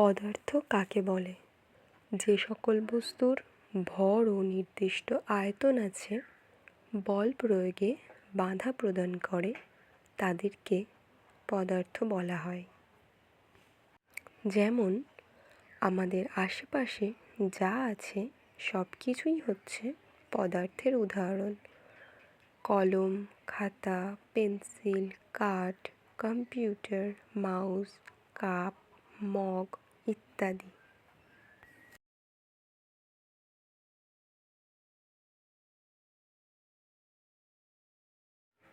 পদার্থ কাকে বলে? যে সকল বস্তুর ভর ও নির্দিষ্ট আয়তন আছে, বল প্রয়োগে বাধা প্রদান করে, তাদেরকে পদার্থ বলা হয়। যেমন, আমাদের আশেপাশে যা আছে সব কিছুই হচ্ছে পদার্থের উদাহরণ। কলম, খাতা, পেন্সিল, কাঠ, কম্পিউটার, মাউস, কাপ, মগ ইত্যাদি।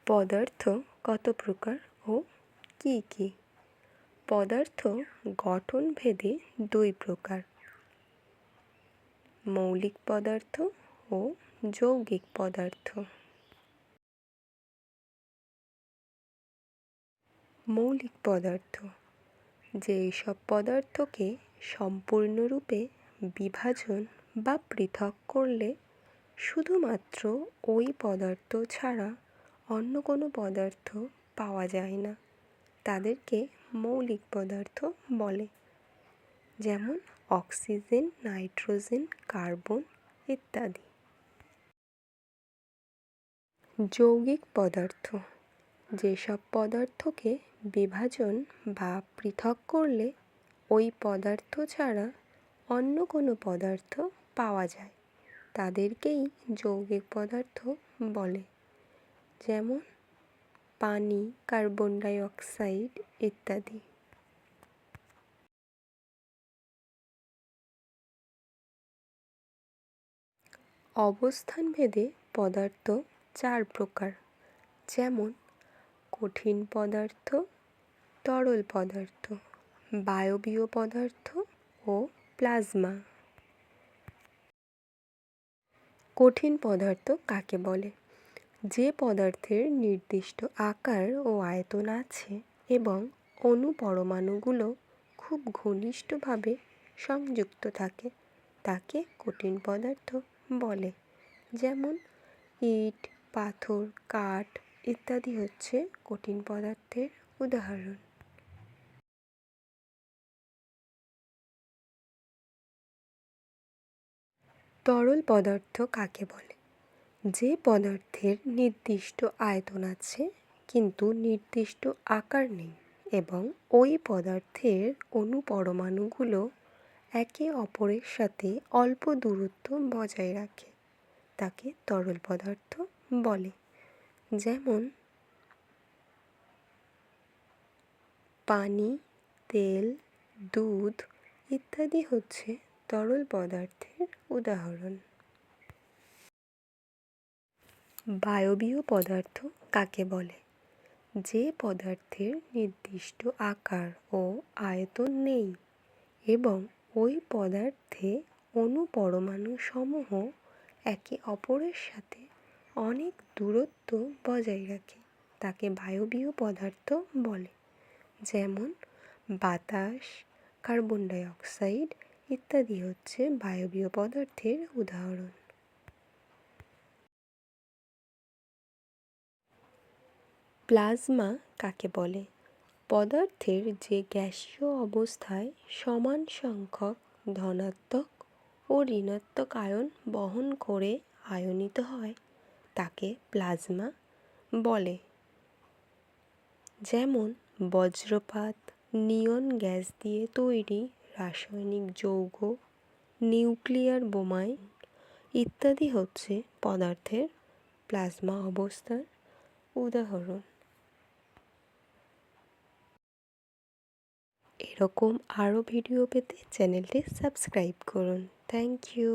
পদার্থ কত প্রকার ও কি কি? পদার্থ গঠন ভেদে দুই প্রকার। মৌলিক পদার্থ ও যৌগিক পদার্থ। মৌলিক পদার্থ যেই সব পদার্থকে সম্পূর্ণরূপে বিভাজন বা পৃথক করলে শুধুমাত্র ওই পদার্থ ছাড়া অন্য কোনো পদার্থ পাওয়া যায় না। তাদেরকে মৌলিক পদার্থ বলে, যেমন অক্সিজেন, নাইট্রোজেন, কার্বন ইত্যাদি। যৌগিক পদার্থ, যেসব পদার্থকে বিভাজন বা পৃথক করলে ওই পদার্থ ছাড়া অন্য কোনো পদার্থ পাওয়া যায়। তাদেরকেই যৌগিক পদার্থ বলে। যেমন পানি, কার্বন ডাই অক্সাইড ইত্যাদি। অবস্থান ভেদে পদার্থ চার প্রকার। যেমন কঠিন পদার্থ তরল পদার্থ, বায়বীয় পদার্থ ও প্লাজমা। কঠিন পদার্থ কাকে বলে? যে পদার্থের নির্দিষ্ট আকার ও আয়তন আছে এবং অণু পরমাণুগুলো খুব ঘনিষ্ঠভাবে সংযুক্ত থাকে, তাকে কঠিন পদার্থ বলে। যেমন ইট, পাথর, কাঠ ইত্যাদি হচ্ছে কঠিন পদার্থের উদাহরণ। তরল পদার্থ কাকে বলে? যে পদার্থের নির্দিষ্ট আয়তন আছে, কিন্তু নির্দিষ্ট আকার নেই এবং ওই পদার্থের অণু পরমাণুগুলো একে অপরের সাথে অল্প দূরত্ব বজায় রাখে, তাকে তরল পদার্থ বলে। যেমন, পানি, তেল, দুধ ইত্যাদি হচ্ছে তরল পদার্থের উদাহরণ। বায়বীয় পদার্থ কাকে বলে? যে পদার্থের নির্দিষ্ট আকার ও আয়তন নেই এবং ওই পদার্থে অণু পরমাণু সমূহ একে অপরের সাথে অনেক দূরত্ব বজায় রাখে, তাকে বায়বীয় পদার্থ বলে। যেমন বাতাস, কার্বন ডাই অক্সাইড ইত্যাদি হচ্ছে বায়বীয় পদার্থের উদাহরণ। প্লাজমা কাকে বলে? পদার্থের যে গ্যাসীয় অবস্থায় সমান সংখ্যক ধনাত্মক ও ঋণাত্মক আয়ন বহন করে আয়নিত হয়, তাকে প্লাজমা বলে। যেমন বজ্রপাত, নিয়ন গ্যাস দিয়ে তৈরি রাসায়নিক যৌগ, নিউক্লিয়ার বোমায় ইত্যাদি হচ্ছে পদার্থের প্লাজমা অবস্থার উদাহরণ। এরকম আরও ভিডিও পেতে চ্যানেলটি সাবস্ক্রাইব করুন। Thank you.